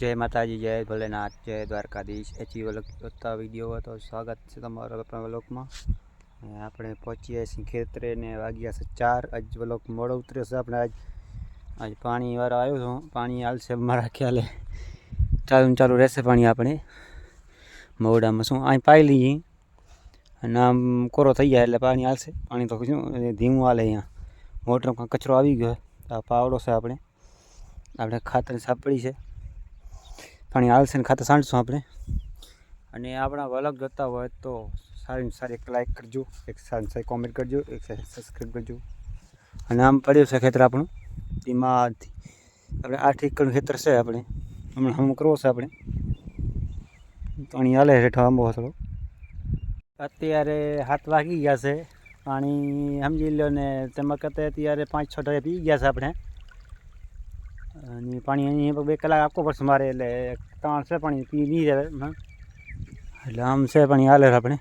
જય માતાજી, જય ભોલેનાથ, જય દ્વારકાધીશ. એચી વલક જોતા વીડિયો હતો સ્વાગત છે તમારા આપણા વલોકમાં આપણે પહોંચીએ છીએ ખેતરે ને વાગ્યા છે ચાર. આજ વલોક મોડો ઉતર્યો છે. આપણે આજ આજ પાણી વાળો આવ્યો છું. પાણી હાલશે મારા ખ્યાલે. ચાલુ ચાલુ રહેશે પાણી આપણે. મોડામાં શું? અહીં પાઈ લઈએ અને આમ કોરો થઈ જાય એટલે પાણી હાલશે. પાણી તો શું? ધીમું હાલે અહીંયા. મોટરમાં કચરો આવી ગયો આ પાવડો છે આપણે. આપણે ખાતર સાપડી છે. પાણી હાલશે ને ખાતર સાંડશું આપણે. અને આપણા વલગ જોતા હોય તો સારી સારી એક લાઇક કરજો, એક સારી સારી કોમેન્ટ કરજો, એક સબસ્ક્રાઈબ કરજો. અને આમ પડ્યું છે ખેતર આપણું એમાંથી આપણે આઠ એકરનું ખેતર છે આપણે. હમણાં હમ કરવો છે આપણે. પાણી હાલે હેઠો આંબો થોડો અત્યારે હાથ વાગી ગયા છે. પાણી સમજી લો ને તેમાં કરતાં અત્યારે પાંચ છ ટકા પી ગયા છે આપણે. અને પાણી અહીં બે કલાક આપવો પડશે મારે, એટલે ત્રણ છે પાણી પી નહીં જાય. એટલે આમ છે પાણી હાલે આપણે.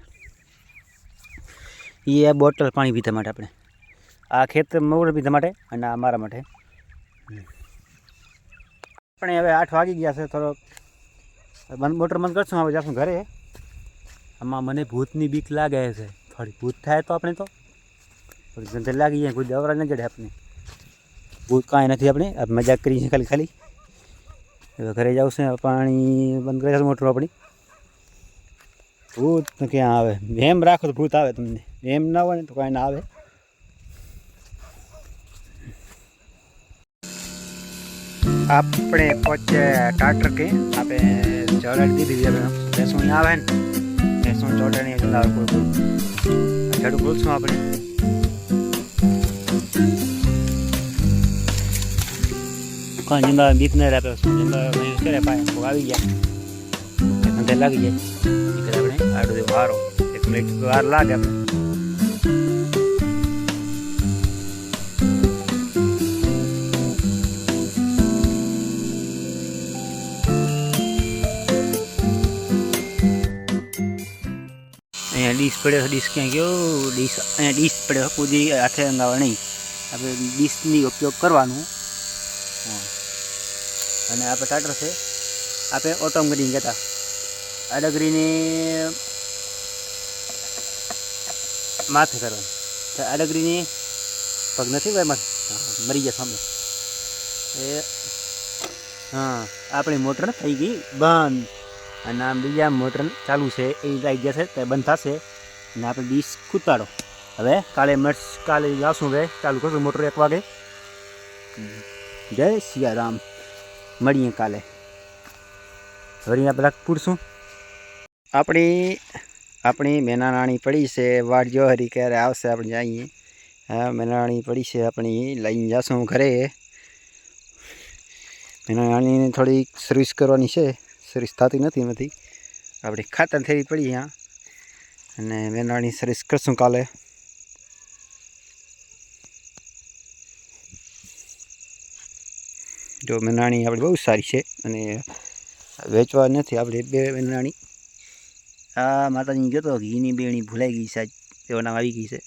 એ બોટલ પાણી પીધા માટે આપણે. આ ખેતર મોર પીધા માટે અને આ મારા માટે. આપણે હવે આઠ વાગી ગયા છે, થોડોક. મોટર બંધ કરશું, હવે જશું ઘરે. આમાં મને ભૂતની બીક લાગે છે. થોડી ભૂત થાય તો આપણે તો. થોડી લાગી જાય, કોઈ દવરા ન જડે આપણે. ભૂત કાંઈ નથી આપણે. મજાક કરી છે ખાલી ખાલી. હવે ઘરે જાવ છે પાણી બંધ કરી મોટર આપણી. ભૂત ક્યાં આવે? એમ રાખો તો ભૂત આવે તમને. એમ ના હોય ને તો કાંઈ ના આવે. આપણે પહોંચે ટાટર કે. આપણે ચડાડી દીધી આપણે. ભેંસો આવે ને. ભેંસો ચોટાણી આવે કોઈ કોઈ. ઝાડુ ખોલશું આપણે. કાં જીંબા બીક આપે રાખે જીંબા કરે પાય કોક આવી ગયા ધંધે લાગી જાય નીકળે આપણે આડો વારો એક મિનિટ વાર લાગે આપણે અહીંયા ડીશ પડ્યો ડીશ ક્યાં ગયો ડીશ અહીંયા ડીશ પડ્યો કુદી હાથે અંગાવા નહીં આપણે ડીશની ઉપયોગ કરવાનું હા. અને આપણે ટાટર છે. આપણે ઓટમ ગ્રીન કહેતા. અડગરીને માથે કરવાની. તો અડગરીને પગ નથી ભાઈ માથે? મરી ગયા સામે. એ, હા, આપણી મોટર થઈ ગઈ બંધ. અને આમ બીજા મોટર ચાલુ છે, એ આવી છે, તે બંધ થશે. અને આપણે ડીશ કૂતાડો હવે કાલે મળશ કાલે જાશું હવે. ચાલુ કરશું મોટર એક વાગે. જય સિયારામ. મળીએ કાલે. વળી આપણે પૂરશું આપણી આપણી મેનારાણી પડી છે વાટ હરી ક્યારે આવશે આપણે જઈએ હા, મેનારાણી પડી છે આપણી, લઈને જશું ઘરે. મેનારાણીને થોડીક સર્વિસ કરવાની છે. સર્વિસ થતી નથી નથી આપણે ખાતર થઈ પડી અહીંયા અને મેનારાણી સર્વિસ કરશું કાલે. જો મનાણી આપણી બહુ સારી છે અને વેચવા નથી આપણે બે મેનાણી આ માતાજીની ગયો તો ઘીની બેણી ભૂલાઈ ગઈ સાહેબ તેઓ નામ આવી ગઈ છે.